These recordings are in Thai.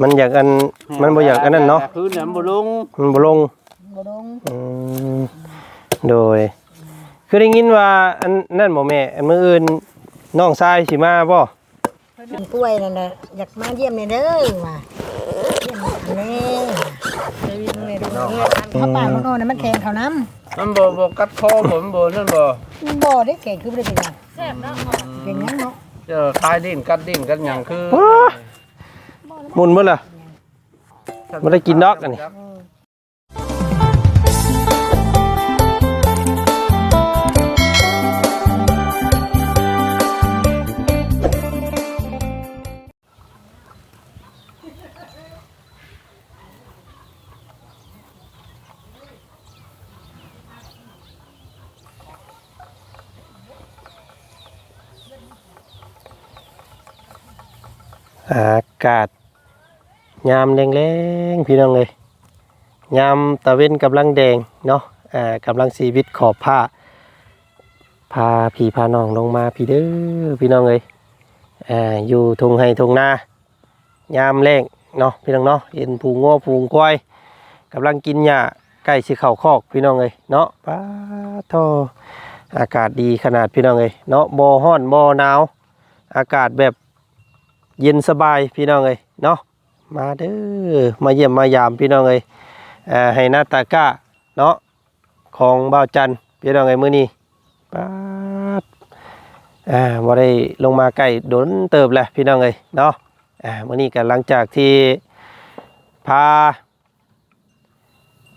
มันอยากอันมันบ่อยากอันนั้นเนาะคืนน่ะบ่ลงมันบ่ลงบ่ลงอืมโดย คือได้ยินว่าอันนั่นบ่แม่อันมื้ออื่นน้องชายสิมาบ่เป็นกล้วยนั่นน่ะอยากมาเยี่ยมนี่เด้อว่าเยี่ยมแม่ไปวิ่งเลยดูเนี่ยเขาปากมันโน่นน่ะมันแข็งเขาน้มันบ่บ่กัดคอผมบ่นั่นบ่ำมันบ่ได้แข็งคือบ่ได้เป็นหยังแซ่บเนาะเป็นหยังเนาะเจอคลายดิ้นกัดดิ้นกันหยังคือว้า หมุนเบิดล่ะบ่ได้กินดอกอันนี้อากาศ ยามแรงๆพี่น้องเลยยามตะเว้นกำลังแดงเนาะอ่ากำลังสีวิตขอบผ้าพาพี่พาน้องลงมาพี่เด้อพี่น้องเลยอ่าอยู่ทงไห้ทงนายามแรงเนาะพี่น้องเนาะเห็นผูงง้อผูงควายกำลังกินหญ้าใกล้สิเข่าคอกพี่น้องเลยเนาะป้าโทอากาศดีขนาดพี่น้องเลยเนาะบ่ฮ้อนบ่หนาว อากาศแบบเย็นสบายพี่น้องเลยเนาะ มาเด้อมาเยี่ยมมายามพี่น้องเลยอ่าให้หน้าตาก้าเนาะของบ่าวจันพี่น้องเลยมื้อนี้ป๊าดอ่าบ่ได้ลงมาใกล้โดนเติบแหละพี่น้องเลยเนาะอ่ามื้อนี้ก็หลังจากที่พา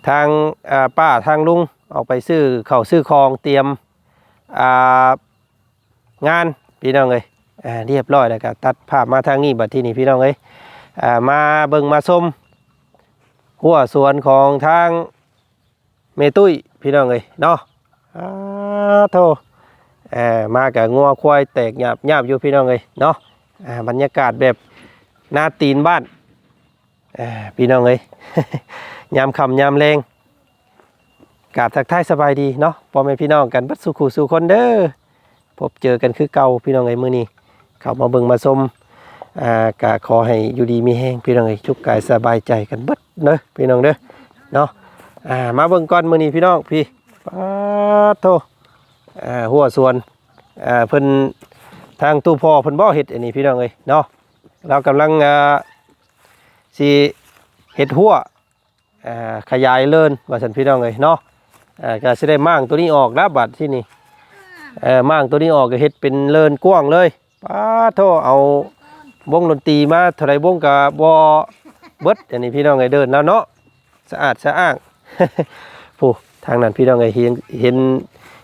ทางอ่าป้าทางลุงออกไปซื้อเข้าซื้อของเตรียมอ่างานพี่น้องเลยอ่าเรียบร้อยแล้วก็ตัดภาพมาทางนี้บัดที่นี่พี่น้องเอ้ย มาเบิ่งมาชมหัวสวนของทางเมตุ้ยพี่น้องเอ้ยเนาะอ้าโทอ่ามากับงัวควายแตกหยาบหยาบอยู่พี่น้องเอ้ยเนาะบรรยากาศแบบหน้าตีนบ้านอ่าพี่น้องเอ้ยยามคำยามแรงกาบทักทายสบายดีเนาะพ่อแม่พี่น้องกันบัดสุขุสู่คนเด้อพบเจอกันคือเก่าพี่น้องไอ้มื้อนี้เข้ามาเบิ่งมาชม อ่ากะขอให้อยู่ดีมีแห้งพี่น้องไอ้ชุกกายสบายใจกันเบิดเด้อพี่น้องเด้อเนาะอ่ามาเบิ่งก่อนมื้อนี้พี่น้องพี่ปาโทอ่าหัวส่วนอ่าเพิ่นทางตู้พ่อเพิ่นบ่เฮ็ดอันนี้พี่น้องเอ้ยเนาะเรากำลังอ่าสิเฮ็ดหัวอ่าขยายเลินว่าซั่นพี่น้องเอ้ยเนาะอ่าก็สิได้ม่างตัวนี้ออกแล้วบัดที่นี่เออม่างตัวนี้ออกก็เฮ็ดเป็นเลินกว้างเลยป้าโทเอา วงดนตรีมาเท่าไรวงกับบอเบิดอันนี้พี่น้องไงเดินแล้วเนาะสะอาดสะอ้างผู้ทางนั้นพี่น้องไงเห็นเห็น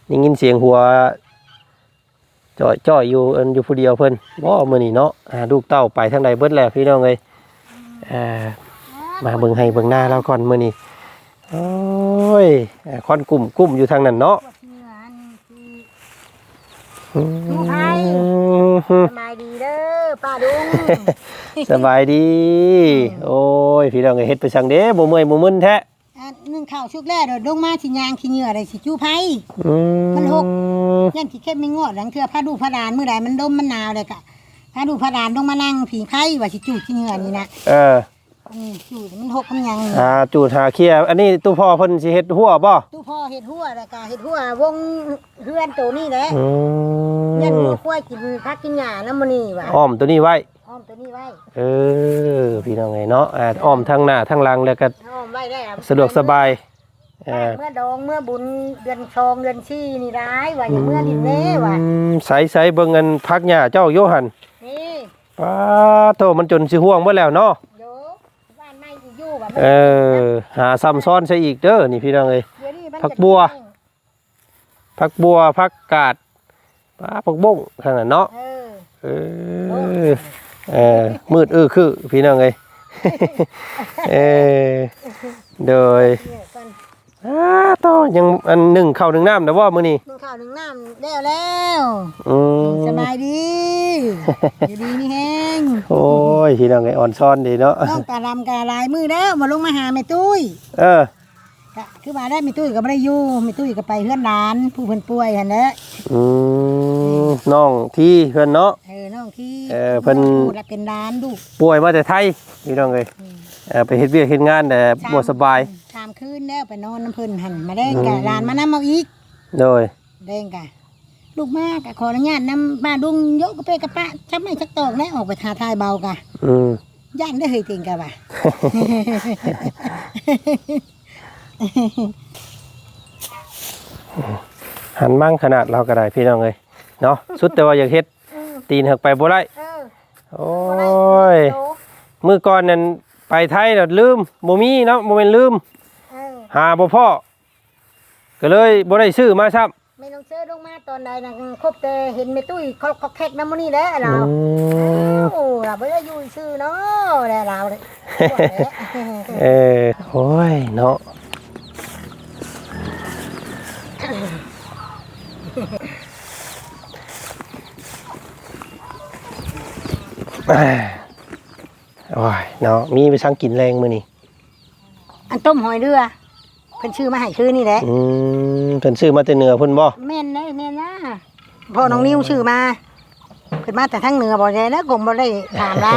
ยิงยินเสียงหัวจ่อยจ่อยอยู่เอินอยู่ผู้เดียวเพิ่นบ่มื้อนี้เนาะอ่าลูกเต้าไปทางใดเบิดแล้วพี่น้องเอ้ยอ่ามาเบิ่งให้เบิ่งหน้าเราก่อนมื้อนี้โอ้ยอ่าคอนกลุ่มกลุ่มอยู่ทางนั้นเนาะ พวกเนื้ออันคือ อืมสบายดีเด้อป้าดุงสบายดี โอ้ย พี่น้องก็เฮ็ดไปสั่งเด้บ่เมื่อยบ่มึนแท้อันนึ่งข้าวชุกแรกเดี๋ยวลงมาสิยางขี้เหงื่อได้สิจูไผอืมันหกยันขี้เข้มไม่งอดหลังเทื่อพาดูพาดานมื้อใดมันดมมันหนาวเลยกะพาดูพาดานลงมานั่งผีไผว่าสิจูดขี้เหงื่อนี่นะเอออืมจูดมันหกมันยังหาจูดหาเคลียร์อันนี้ตู้พ่อเพิ่นสิเฮ็ดหัวบ่ตู้พ่อเฮ็ดหัวแล้วก็เฮ็ดหัววงเฮือนตัวนี้แหละอื ยันมหัวควายกินพักกินหญ้าน้ำมื้อนี้ว่ะอ้อมตัวนี้ไว้ อ้อมตัวนี้ไว้เออ พี่น้องไงเนาะอ่าอ้อมทั้งหน้าทั้งหลังแล้วก็อ้อมไว้ได้อะสะดวกสบายเอ่าเมื่อดองเมื่อบุญเดือนชองเดือนชี่นี่ร้ายว่าอย่าเมื่อดินเน่ว่ะใสๆเบิ่งเงินพักหญ้าเจ้าโยหันนี่ป้าโตมันจนสิห่วงเบิดแล้วเนาะโยบ้านไม่อยู่ว่ะเออหาซ้ำซ้อนซะอีกเด้อนี่พี่น้องเอ้ยเดี๋ยวนี้มันผักบัวพักบัวพักกาด ป้าพักบงทางนั้นเนาะเออเออเออมืดเออคือ พี่น้องเอ้ยเออโดยเนี่ยก่อนอ้าต่อยังอันหนึ่งเข้าวหนึ่งน้ำนะว่ามื้อนี้นึ่งข้าวหนึ่งน้ำแล้วแล้วอืมสบายดีอยู่ดีนี่แห้งโอ้ยพี่น้องไอ้อ่อนซ้อนดีเนาะน้องตาลำกาลายมือแล้วมาลงมาหาแม่ตุ้ย เออ ก็คือมาได้แม่ตุ้ยก็ไม่ได้อยู่แม่ตุ้ยก็ไปเฮือนหลาน ผู้เพิ่นป่วยหั่นแหละอืมน้องที่เพิ่นเนาะ เออน้องที่เออเพิ่นพูดแล้วเป็นร้านดูกป่วยมาแต่ไทยพี่น้องเอ้ยเอ่อไปเฮ็ดเวียกเฮ็ดงานแต่บ่สบายชามคืนแล้วไปนอนน้ำเพิ่นหันมาได้กะร้านมานํเอาอีก โดย เด้งกะลูกมากะขออนุญาตนำมาดุงยกกระเปกระปะชักไม่ชักตอกนะออกไปทาทายเบากะอืมย่านได้เฮยติงกะว่ะ หันมั่งขนาดเราก็ได้พี่น้องเอ้ยเนาะสุดแต่ว่าอยากเฮ็ดตีนหักไปบ่ได้เออโอ้ยมื้อก่อนนั้นไปไทยน่ะลืมบ่มีเนาะบ่แม่นลืมเออหาบ่พ่อก็เลยบ่ได้ซื้อมาซ้ำไม่ต้องเชื่อลงมาตอนใดนะครบแต่เห็นแม่ตุ้ยเขาเขาแขกน้ำมันนี่แหล้วเราอืมโอ้เราไม่ได้อยู่ชื่อเนาะแล้เราเลยเออโอ้ยเนาะ โอ้ยเนาะมีไปสั่งกินแรงมื้อนี้อันต้มหอยเรือเพิ่นชื่อมาให้ชื่อนี่แหละอืมเพิ่นซื้อมาแต่เหนือพุ่นบ่แม่นเลยแม่นนะพ่อน้องนิ้วชื่อมา เพิ่นมาแต่ทั้งเหนือบ่ได้แล้วผมบ่ได้ถามเรา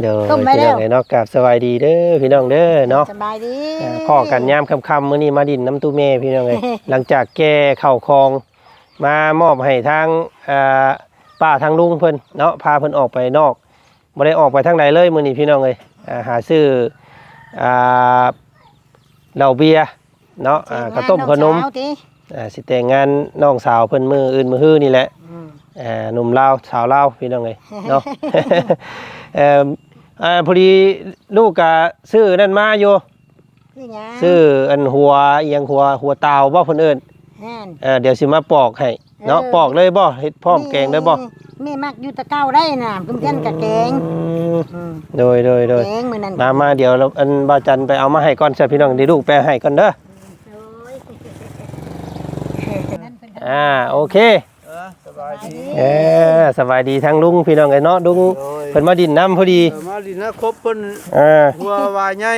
เดี๋ยวต้มไปพี่แล้น้อวงเอ้ยเนาะกราบสบายดีเด้อพี่น้องเด้อเนาะสบายดีเอ่อพ่อกันยามค่ำๆมื้อนี้มาดินน้ำตู้เมพี่น้องเอ้ยหลังจากแก้เข้าคลอง มามอบให้ทางเอ่อป้าทางลุงเพิ่นเนาะพาเพิ่นออกไปนอกบ่ได้ออกไปทางใดเลยมื้อนี้พี่น้องเอ้ยอ่าหาซื้ออ่าเหล้าเบียร์เนาะอ่าข้าวต้มขนมเช้าติอ่าสิแต่งงานน้องสาวเพิ่นมื้ออื่นมื้อฮื้อนี่แหละ อืม อ่าหนุ่มลาวสาวลาวพี่น้องเอ้ยเนาะ เอ่ออ่าพอดีลูกก็ซื้อนั่นมาอยู่นี่หยังซื้ออันหัวเอียงหัวหัวเตาบ่เพิ่นเอิ้นแม่น เอ่อเดี๋ยวสิมาปอกให้เนาะเออ ปอกเลยบ่เฮ็ดพร้อมแกงได้บ่แม่มักอยู่แตะเก้าได้น่ะเพิ่นกันกับแกงอืมอืมโดยโดยโดยแกงมื้อนั้นมามาเดี๋ยวเราอันบ่าวจันไปเอามาให้ก่อนใช่พี่น้องเดี๋ยวลูกไปให้ก่อนเด้อ โอ้ยอ่าโอเคเออสบายดีเออสบายดีทั้งลุงพี่น้องเอ้ยเนาะลุงโอ้ยเพิ่นมาดินน้ำพอดีเออมาดินะครบเพิ่นอ่าหัววายใหญ่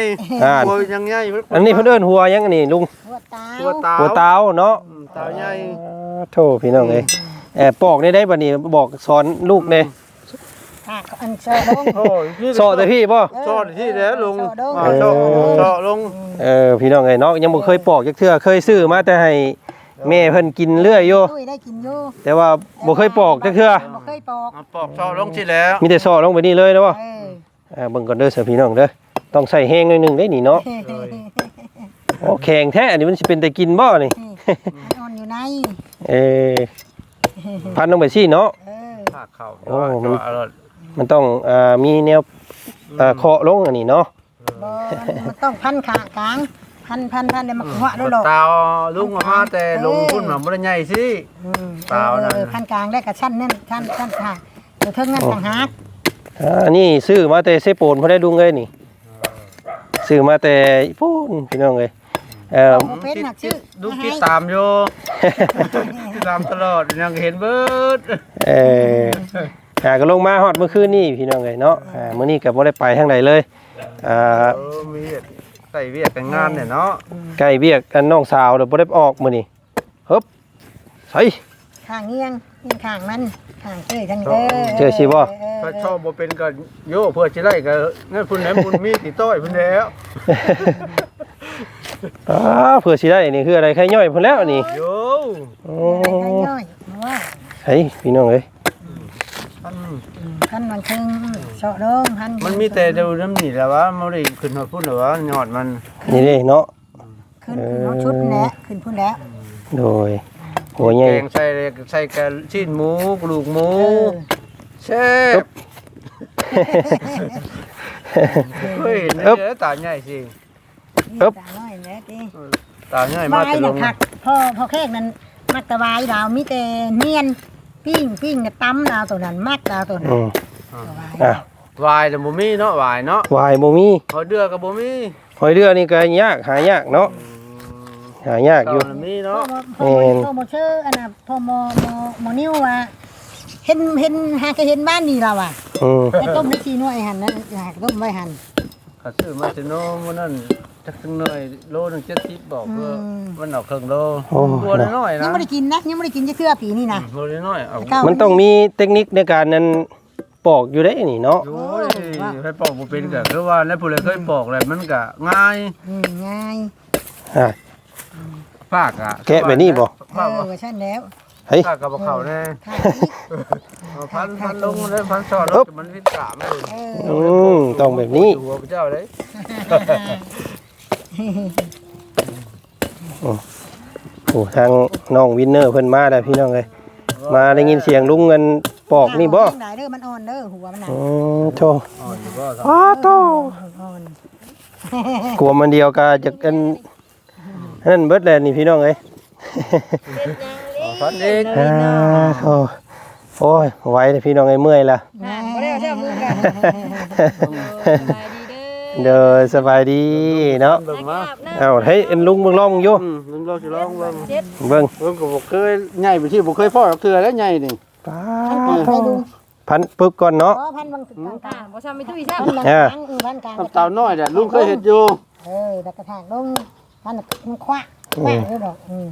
อ่าหัวยังใหญ่เพิ่อันนี้เพิ่นเอิ้นหัวหยังอันนี้ลุงหัวตาหัวตาหัวเตาเนาะอืมตาใหญ่อ่าโธ่พี่น้องเอ้ยเออปอกได้ได้บัดนี้บอกสอนลูกเด้ค่ะอันเชอลงโอ้ยนี่สอนแต่พี่บ่สอนที่แล้วลุงสอนลงอ่าสอนเออสอนลงเออพี่น้องเอ้ยเนาะยังบ่เคยปอกจักเทื่อเคยซื้อมาแต่ให้ แม่เพิ่นกินเรื่อยอยู่ตุ้ยได้กินอยู่แต่ว่าบ่เคยปอกจักเทื่อบ่เคยปอกมาปอกสอนลงที่แล้วมีแต่ซอลงไปนี่เลยนะบ่เอออ่าเบิ่งก่อนเด้อเสยพี่น้องเด้อต้องใส่แห้งหน่อยหนึงได้นี่เนาะโอ้แข็งแท้อันนี้มันสิเป็นแต่กินบ่นี่มันอ่อนอยู่ในเออพันลงไปสิเนาะ เออผ้าเข่าโอ้มัน อร่อยมันต้องอ่ามีแนวอ่าเคาะลงอันนี้เนาะบ่มันต้องพันขากลาง พันพันพันได้มาหัวแล้วดอกตาลุงเอามาแต่ลงพุ่นมาบ่ได้ใหญ่สิอืมเปล่านั่นเออพันกลางได้กับชั้นนั่นชั้นชั้นค่ะเดี๋ยวเทิงนั่นต่างหากอ่าอันนี้ซื้อมาแต่เซโปนพอได้ดุงเลยนี่ซื้อมาแต่ญี่ปุ่นพี่น้องเอ้ยเอ่อบ่เป็นน่ะชื่อดูติดตามอยู่ติดตามตลอดยังเห็นเบิดเอออ่าก็ลงมาฮอดเมื่อคืนนี่พี่น้องเอ้ยเนาะอ่ามื้อนี้ก็บ่ได้ไปทางใดเลยอ่าเออมีเวียก ใส่เวียกแต่งงานเนี่ยเนาะใกล้เวียกกันน้องสาวเดี๋ยวบ่ได้ออกมื้อนี้ฮึบใส่ ข้างเงียงเงียงข้างมันข้างเจ้ยทางนี้เด้อเจอสิบ่ ถ้าชอบบ่เป็นก็โย่เพื่อสิได้ก็งั้นพุ่นแหนมพุ่นมีติต้อยพุ่นแล้วอ้าเผื่อสิได้นี่คืออะไรไข่ย่อยพุ่นแล้วนี่โย่โอ้เออได้ย่อยๆว่าเฮ้ยพี่น้องเอ้ย มันพันวันครึ่งเสาะลงพันมันมีแต่เดูน้ำนี่แหล้วว่ามันบ่ได้ขึ้นมาพุ่นหรอวะยอดมันนี่เด้เนาะขึ้นเอาชุดแหละขึ้นพุ่นแล้วโดยหัวใหญ่แกงใส่ใส่กระชิ้นหมูกระดูกหมูเออแซ่บเฮ้ยนี่แหละตาใหญ่สินี่ตาน้อยแล้วติตาใหญ่มาวายแต่ลน่ะงผักพ่อพ่อแขกนั้นมักแตะวายดาวมีแต่เนียน ปิ้งปิ้งกับตำดาวตัวนั้นมักดาวตัวนั้อืนมตะวายอะวายแต่บ่มีเนาะวายเนาะวายบ่มีพอเดือก็บ่มีหอยเรือนี่ก็ยากหายากเนาะหายากอยู่ตอนมีพ่อเนาะบ่พ่อบ่พ่อบ่เชื่ออันน่ะพ่อมอมอมอนิ้วว่าเห็นเห็นหาก็เห็นบ้านนี่เราอะอืมไปต้มได้ชีหน่วยหั่นนะอยากต้มไว้หั่นข้าซื้อมาสิโนมื้อนั้น จักจังหน่อยโลหนึง70บอกเพื่ออม มันออกครึ่งโลโอ้ ตัวน้อยๆยันะงไม่ได้กินนะยังไม่ได้กินจะเทื่อปีนี่นะ ตัวน้อยๆเอาเก้า มันต้องมีเทคนิคในการนั้นปอกอยู่ได้นี่เนาะ โอ้ยให้ปอกบ่เป็นก็คือว่าแล้วผู้ใดเคยปอกแล้วมันก็ง่ายอืมง่ายอ่าฝากอะแกะแบบนี้บ่ เอฝากอบ่ว่าฉันแล้วเฮ้ยฝากกับบ่เข้าแน่ค่ะอีกเอาพันพันลงเลยพันสอดอึ๊บมันวิดกามเลย เอออืมต้องแบบนี้ หัวพระเจ้าเลย โอ้ทางน้องวินเนอร์เพิ่นมาแล้วพี่น้องเอ้ยมาได้ยินเสียงลุงเงินปอกนี่บ่เาได้เด้อมันอ่อนเด้อหัวมันน่ะอืมโธอ๋ออยู่บ่ครับอ้าโตอ่อนกลัวมันเดียวก็จะกันนั่นเบิดแล้วนี่พี่น้องเอ้ยอ๋อพันอีกอ่าโอ้โอ้ยไหวเลยพี่น้องเอ้ยเมื่อยละ บ่ได้เอาเสื้อมือกัน เด้อสบายดีเนาะเบิ่งมาเอ้าเฮ้ยเอ็นลุงเบิ่งลองมึงอยู่อืมลุงเราสิลองเบิ่งเบิ่งเบิ่งก็บ่เคยใหญ่ไปที่บ่เคยพ่อเทื่อแล้วใหญ่นี่ป้าไปดูพันปึกก่อนเนาะอ๋อพันบางกลางกลางบ่ทำไม่ตุ้ยใช่พันบางกเออลางเออพันกลางน้ำเต้าน้อยน่ะลุงเคยเฮ็ดอยู่เออแล้วกระถางลงมันน่ะมันควักควักเลยดอกอืม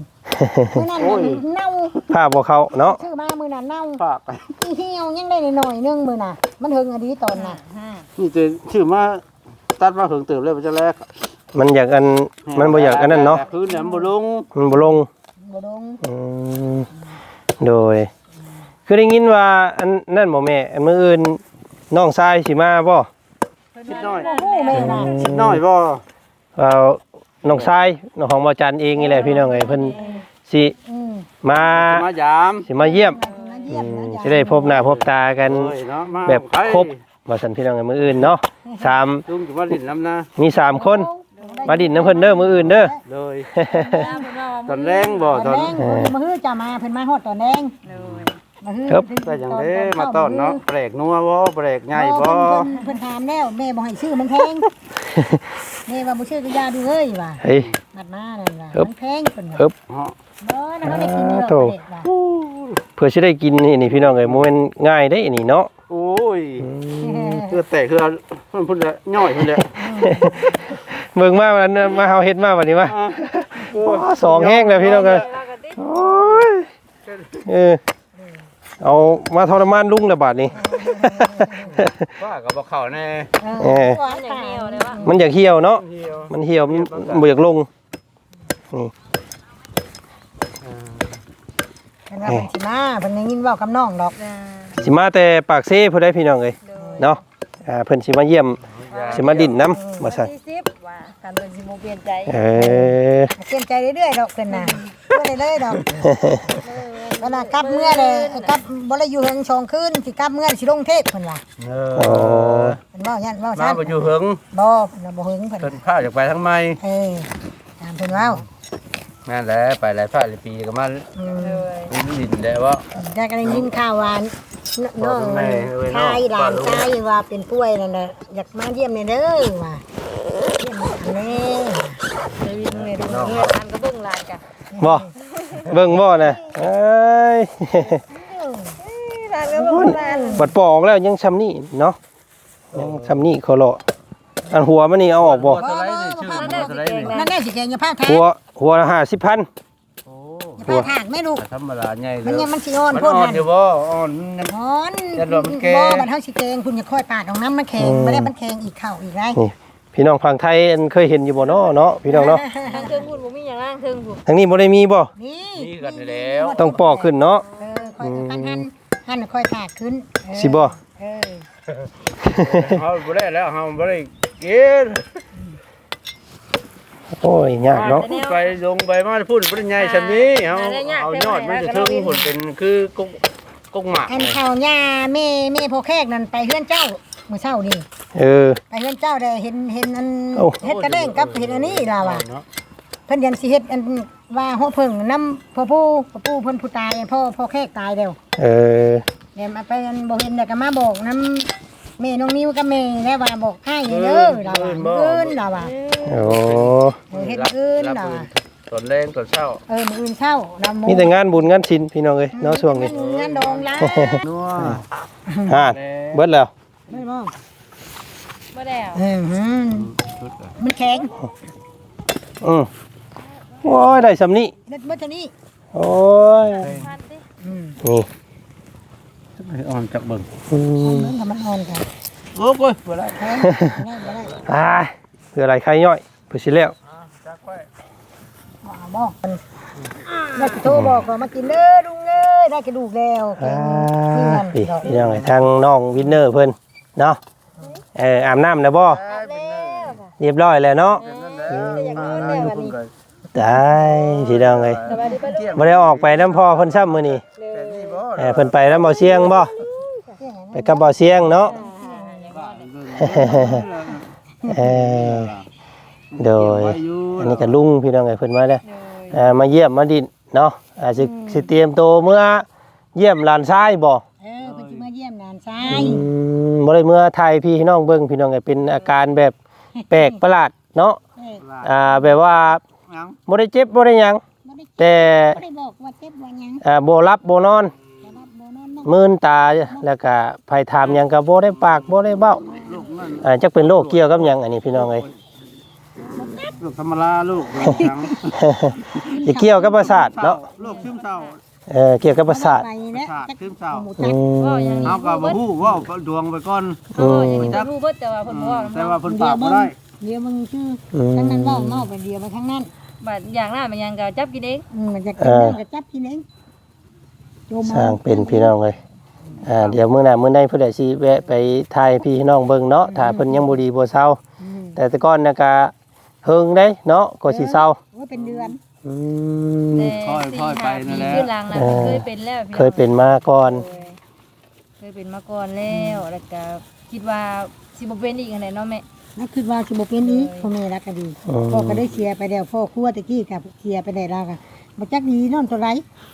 มื้อนั้นน่ะเน่าผ้าบ่เข้าเนาะ ชื่อมามื้อนั้นเน่าฝากไปอีเหี่ยวยังได้หน่อยๆนึงมื้อน่ะ มันเฮิงอดีตอนน่ะนี่จะชื่อมา ตัดมาเพิ่งเติบแล้วมันจะแลกมันอยากอันมันบ่อยากอันนั้นเนาะแต่คืนเนี่ยมันบ่ลงมันบ่ลงบ่ดงอืมโดย คือได้ยินว่าอันนั่นบ่แม่อันมื้ออื่นน้องชายสิมาบ่คิดน้อยโอ้โหแม่น่ะคิดน้อยบ่เอาน้องชายน้องของบ่จันเองนี่แหละพี่น้องเอ้ยเพิ่นสิอืมมามายามสิมาเยี่ยมมาเยี่ยมนะสิได้พบหน้าพบตากันโอ้ยเนาะมาแบบครบว่าซั่นพี่น้องเอ้ยมื้ออื่นเนาะ สามลุงจะมาลิ้นน้ำนะมีสามคน มาดินน้ำเพิ่นเด้อมื้ออื่นเด้อเลย ตอนแรงบ่ตตออนนแดงมาฮื้อจะมาเพิ่นมาฮอดตอนแดงมาฮื้อครับก็อย่างเด้มาต้อนเนาะแปลกนัวบ่แปลกใหญ่บ่เพิ่นเพิ่นถามแล้วแม่บ่ให้ชื่อมันแพงแม่ว่าบ่ชื่อก็ยาดูเอ้ยว่าเฮ้ยนัดมานั่นว่าครับมันแพงเพิ่นว่าครับเนาะบ่นะเขาได้กินเยอะโถ่เด็กว่ะเพื่อสิได้กินนี่นี่พี่น้องเอ้ยบ่แม่นง่ายเด้นี่เนาะ โอ้ยคือแตกคือเพิ่นพุ่นละย่อยพุ่นละเบิ่งมาวันนั้นมาเฮาเฮ็ดมาวันนี้มาอะโอ้ยว้าสองแห้งเลยพี่น้องเอ้ยโอ้ยเออเอามาทรมานลุงละบาดนี้ว่าก็บ่เข้าแน่เออหวานอย่างขาวเดียวเลยว่ามันอยากเหี่ยวเนาะเหี่ยวมันเหี่ยวมันบ่อยากลงเพิ่นว่าเพิ่นสิมาเพิ่นได้ยินเว้ากับน้องดอก สิมาแต่ปากเซ่ผู้ใดพี่น้องเอ้ยเนาะอ่าเพิ่นสิมาเยี่ยมสิมาดินน้ำว่าซั่นสี่สิบว่าการเป็นสิโมเปลี่ยนใจเออเตรียมใจเรื่อยๆดอกเพิ่นน่ะเรื่อยเลยดอกเวลากลับเมื่อเลยกลับบ่ได้อยู่เฮิงชองคืนสิกลับเมื่อสิลงเทพเพิ่นว่าเอโอ้อเพิ่นเว้ายันเว้ามาซั่นบ่อยู่เหิงบ่เพิ่นว่าบ่เฮิงเพิ่นเพิ่นพาจากไปทางใหม่เออตามเพิ่นเว้านั่นแหละไปหลายพาหลายปีก็มาอืมดินได้ว่าได้ก็ได้ยินข่าวว่า น้องแม่เอ้ยน้องชายหลานชายว่าเป็นป่วยนั่นน่ะอยากมาเยี่ยมแม่เด้อว่าเยี่ยมแม่ไปวินเลยดูเงินอันก็เบิ่งลานกันบ่เบิ่งบ่น่ะเอ้ยลานก็เบิ่งลานบัดปอกแล้วยังช้ำนี่เนาะยังช้ำนี่เขาเลาะอันหัวมันนี่เอาออกบ่สไลด์นี่ชื่อบ่สไลด์นี่นั่นแน่สิแกอย่าพาทางหัวหัวละ50,000 โอ้อย่าพาทางแม่ลูกธรรมดาใหญ่เลมันยยังมันสิอ่อนมันโพ่นอ่อนนั่นอยู่บ่อ่อนยังอ่อนจะรวมมันแกง บ่บัดเฮาสิแกงคุณอย่าค่อยปาดของน้ำมันแข็งบ่ได้มันแข็งอีกเข้าอีกไรนี่พี่น้องฝั่งไทยอันเคยเห็นอยู่บ่เนาะเนาะพี่น้องเนาะทางเทิงพูดบ่มีอย่างล่างเทิงพูดทางนี้บ่ได้มีบ่นี่นี่กันแล้ว ต้องปอกขึ้นเนาะ เออค่อยหันหันหันค่อยถากขึ้นเออสิบ่ เออ เฮาบ่ได้แล้วเฮาบ่ได้กิน โอ้ยยากเนาะพูดไปลงไปมาพูดบ่ได้ใหญ่ซำนี้เฮาเอายอดมันจะถึงผลเป็นคือกกกกหมากอันข้าวหญ้าแม่แม่โพแขกนั่นไปเฮือนเจ้ามื้อเช้านี่เออไปเฮือนเจ้าได้เห็นเห็นอันโอ้เฮ็ดกระเด้งกับเห็นอันนี้ล่ะว่ะเนาะเพิ่นยันสิเฮ็ดอันว่าหัวเพิ่งน้ำพ่อผู้พ่อผู้เพิ่นผู้ตายพ่อพ่อแขกตายแล้วเออเดี๋ยวมาไปอันบ่เห็นแล้วก็มาบอกน้ำ แม่น้องนิ้วกับแม่แล้วว่าบอกให้เด้อล่ะว่ามื้ออื่นล่ะว่าโอ้เออเฮ็ดมื้ออื่นล่ะว่าตอนแรงตอนเช้าเออมื้ออื่นเช้าลำมีแต่งานบุญงานศิลพี่น้องเอ้ยเนาะช่วงนี้งานดองล่ะนัวฮาดเบิดแล้วไม่บ่บ่ได้อือหือชุดอะมันแข็งอืมโอ้ยได้สำนี้เม็ดเมื่อเท่านี้โอ้ยพันสิ อืมนี่อ่อนจักเบิ่งอืมเรื่องกับมันอ่อนกันโอ้ยบ่ได้แข็งง่ายบ่ได้อ่าเพื่ออะไรใครย่อยเพื่อสิแล้วจักไว้บ่เอาบอกมันได้โทรบอกว่ามากินเด้อลุงเอ้ยได้กระดูกแล้วแกอ่างเพื่อนพี่พี่น้องไอ้ทางน้องวินเนอร์เพิ่นเนาะเอออาบน้ำนะบ่แล้วค่ะเรียบร้อยแล้วเนาะเอออยากนอนแล้ววันนี้ได้พี่น้องเอ้ยสบายดีป่ะลูกบ่ได้ออกไปน้ำพ่อเพิ่นซ้ำมื้อนี้แต่นี่บ่ เออเพิ่นไปน้ำบ่อเสียงบ่ไปกับบ่อเสียงเนาะเออโดยอันนี้ก็ลุงพี่น้องไงเพิ่นมาแล้วเอ่อมาเยี่ยมมาดินเนาะอาจสิสิเตรียมโตวเมื่อเยี่ยมหลานชายบ่เออเพิ่นสิมาเยี่ยมนานซ้าอืยมบ่ได้เมื่อไทยพี่น้องเบิ่งพี่น้องไงเป็นอาการแบบแปลกประหลาดเนาะเอออ่าแบบว่ายังบ่ได้เจ็บบ่ได้หยังบ่ได้แต่บ่ได้บอกว่าเจ็บว่าหยังอ่าบ่รับบ่นอน มื่นตาแล้วก็ไผถามหยังก็บ่ได้ปากบ่ได้เบ้าลูกนั่นอ่าจักเป็นโรคเกี่ยวกับหยังอันนี้พี่น้องเอ้ย ลูกธรรมดาลูกยังสิเกี่ยวกับประสาทเนาะลูกซึมเศร้าเออเกี่ยวกับประสาท ไปปแล้วระสาทจักซึมเศร้าหมูอืจักมเอากับบ่ฮู้เว้าก็ดวงไปก่อนโอ้ยอย่างนี้รู้เบิดแต่ว่าเพิ่นบ่ว่าแต่ว่าเพิ่นปากบ่ได้เดี๋ยวมึงชื่ออืมทั้งนั้นเว้าเมาไปเดียวไปทั้งนั้นบัดอย่างนั้นมันยังก็จับกินเองอืมมันจะกินเรื่องก็จับกินเอง โจมสร้างเป็นพี่น้องเลยอ่าเดี๋ยวมื้อหน้ามื้อใดเพิ่นได้สิแวะไปถ่ายพี่น้องเบิ่งเนาะถ้าเพิ่นยังบ่ดีบ่เซาอืมแต่แต่ก่อนน่ะก็เฮิงได้เนาะก็สิเซาโอ้ยเป็นเดือนอืม แต่ค่อยๆสี่ไปห้านั่ปีนแหละขึ้นหลังนะเออ เคยเป็นแล้วพี่เคยเป็นมาก่อน เคยเป็นมาก่อนแล้วแล้วก็คิดว่าสิบ่เป็นอีกอันไหนเนาะแม่ นั่นคือว่าสิบ่เป็นนี้พ่อแม่รักก็ดีอืม พ่อก็ได้เชียร์ไปแล้วพ่อครัวตะกี้กับเชียร์ไปได้แล้วก็ บ่จักดีนอนตัวไร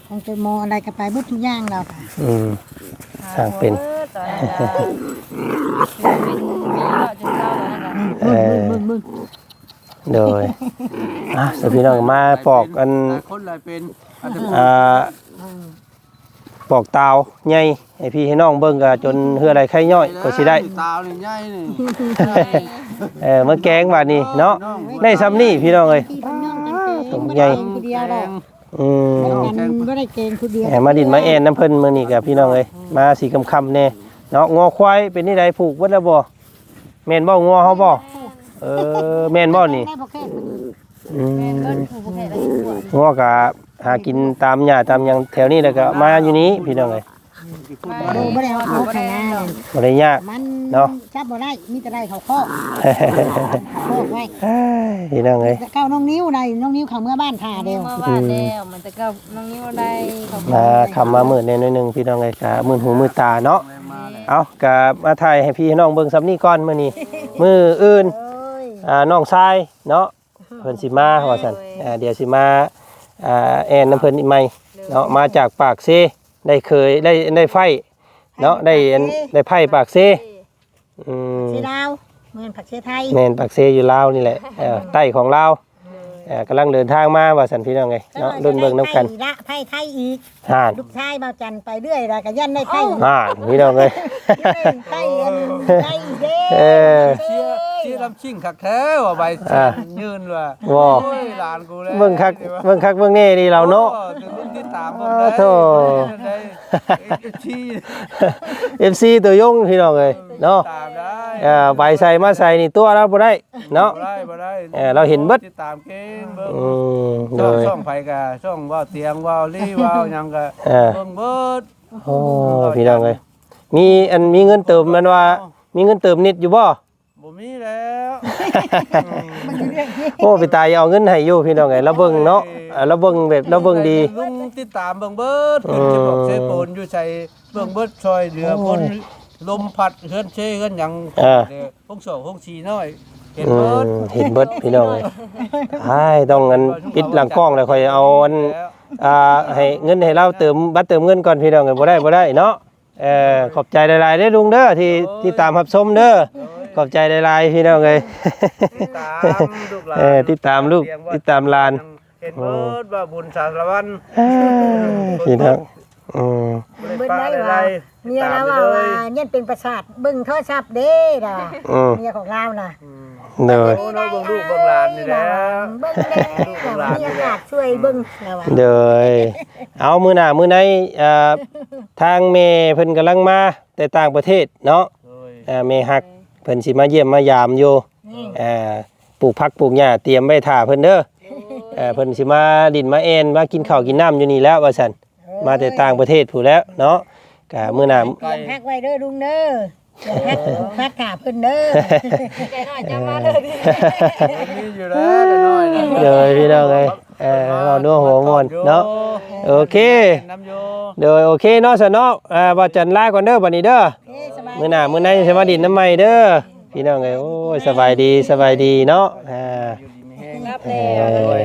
ทางจะมองอะไรก็ไปเบิดทุกอย่างแล้วค่ะอืม สร้างเป็นออตอนนั้นก็เป็นมีเราจนเศร้าตอนนั้นก็เออเบิ่งเบิ่งโดยอะสพี่น้องมาปอกอันหลายคนหลายเป็นอาจจะอ่าปอกตาวใหญ่ให้พี่ให้น้องเบิ่งก็จนเฮืออะไรไข่ย่อยก็สิได้ ตาวนี่ใหญ่นี่เออมาแกงบาดนี้เนาะได้ซ้ำนี่พี่น้องเอ้ยพี่น้องกันเอง ตรงบ่ใหญ่ได้ผู้เดียวดอกอืมบ่ได้กันบ่ได้เกณฑ์ผู้เดียวแหมมาดินมาแอนน้ำเพิ่นมื้อนี้กับพี่น้องเอ้ยมาสีคำๆแน่เนาะงอควายเป็นนี่ใดผูกเบิดแล้วบ่แม่นบ่งอเฮาบ่เออแม่นบ่นี่ได้บ่แค่อืแม่นมเบิ่นผู้บ่แพ้ได้อีกกว่างอก็หากินตามหญ้าตามหยังแถวนี้แล้วก็มาอยู่นี้พี่น้องเอ้ยโดบ่ได้เอาเขาขนาดบ่ได้ยาก มันเนาะ จับบ่ได้มีแต่ได้เขาข้อข้อไว้เอ้ยพี่น้องเอ้ยแต่เก้าน้องนิ้วได้น้องนิ้วเข้าเมื่อบ้านท่าเดียวมาบ้านแล้วมันจะก็น้องนิ้วได้เขามาคำมามื้อแน่หน่อยหนึงพี่น้องเอ้ยก็มื้อหูมื้อตาเนาะเอาก็มาถ่ายให้พี่ให้น้องเบิ่งซ้ำนี้ก่อนมื้อนี้มื้ออื่นเอ้ยอ่าน้องชายเนาะเพิ่นสิมาว่าซั่นอ่าเดี๋ยวสิมาอ่าแอนน้ำเพิ่นอีกใหม่เนาะมาจากปากเซ ได้เคยได้ได้ไฟเนาะได้อันได้ไผ่ปากเซอืมสีดาวเมืองผักเชไทยแม่นปากเซอยู่ลาวนี่แหละเออใต้ของลาวเอ่อกำลังเดินทางมาว่าซั่นพี่น้องไงเนาะรุ่นเบิ่งน้ำกันไผ่ละไผ่ไทยอีกห่านลูกชายเบาจันไปเรื่อยแล้วก็ยันได้ไผ่ห่านพี่น้องเอ้ยไผ่อันไผ่เด้เออ เชียร์เชียร์ลำชิ่งคักแท้ว่าใบอ่ายืนว่าว้าโอ้ยหลานกูแล้วเบิ่งคักเบิ่งคักเบิ่งแน่ดีเราเนาะ โอ้ถึงรุ่นที่ตามอ้าวโถ่ได้ชี้ FC ตัวยงพี่น้องเอ้ยเนาะ ตามได้ เอ่อใบใส่มาใส่นี่ตัวเราบ่ได้เนาะ บ่ได้บ่ได้เออเราเห็นเบิด ติดตามเก่งเบิ่งอืมโดช่องย ช่องไผกะช่องว่าวเตียงว่าวลี่ว่าวหยังกะเออ เบิ่งเบิดโอ้พี่น้องเอ้ยมีอันมีเงินเติมมันว่า มีเงินเติมนิดอยู่บ่ บ่มีแล้วโอ้พี่ตายเอาเงินให้อยู่พี่น้องเอ้ยเราเบิ่งเนาะอ่าเราเบิ่งแบบเราเบิ่งดี ลุงติดตามเบิ่งเบิดขึ้นจะบอกเซโปนอยู่ใส่เบิ่งเบิดช่วยเหลือคน ลมพัดเฮือนเชเฮือนหยังอ่าเด้อพงสองพงชีน้อยเห็นอืเบิดมเห็นเบิดพี่น้องเอ้ยใช่ต้องอันปิดหลังกล้องแล้วค่อยเอาอันแล้วอ่าให้เงินให้เราเติมบัตรเติมเงินก่อนพี่น้องเอ้ยบ่ได้บ่ได้เนาะเออขอบใจหลายๆเด้อลุงเด้อที่ที่ตามรับชมเด้อขอบใจหลายๆพี่น้องเอ้ย ติดตามลูกหลานเออติดตามลูกติดตามหลาน เห็นเบิดว่าบุญสารวัตรเอ้ยพี่น้องอืมบ่ได้ปลาได้ไร เมียเราว่าว่าเนี่ยเป็นประสาทเบิ่งโทรศัพท์เด้ด่าอืมเมียของเราน่ะเด้อโอ้น้อยเบิ่งลูกเบิ่งหลานนี่แหล้ว เบิ่งแน่เมียอยากช่วยเบิ่งแล้วว่าเด้อเอามื้อหน้ามื้อในอ่าทางเมเพิ่นกำลังมาแต่ต่างประเทศเนาะโอ้ยอ่าเมฮักเพิ่นสิมาเยี่ยมมายามอยู่นี่อ่าปลูกผักปลูกหญ้าเตรียมไว้ท่าเพิ่นเด้อเอ่อเพิ่นสิมาดินมาแอนมากินข้าวกินน้ำอยู่นี่แล้วว่าซั่นมาแต่ต่างประเทศผู้นแล้วเนาะ ก็มื้อหน้าเตรียมแพ็กไว้เด้อลุงเด้อเตรียมแพ็กแพ็กขาเพิ่นเด้อแกน้อยจะมาเลยดิมีอยู่แล้วแต่น้อยนะเด้อพี่น้องเอ้ยเออเว้านัวหัวม่วนเนาะโอเคน้ำโยเด้อโอเคเนาะซะเนาะอ่าบ่จันลาก่อนเด้อบัดนี้เด้อเอ้ยสบายมื้อหน้ามื้อในสิมาดินน้ำใหม่เด้อพี่น้องเอ้ยโอ้ยสบายดีสบายดีเนาะอ่าอยู่ดีไม่แห้งรับแล้วเลย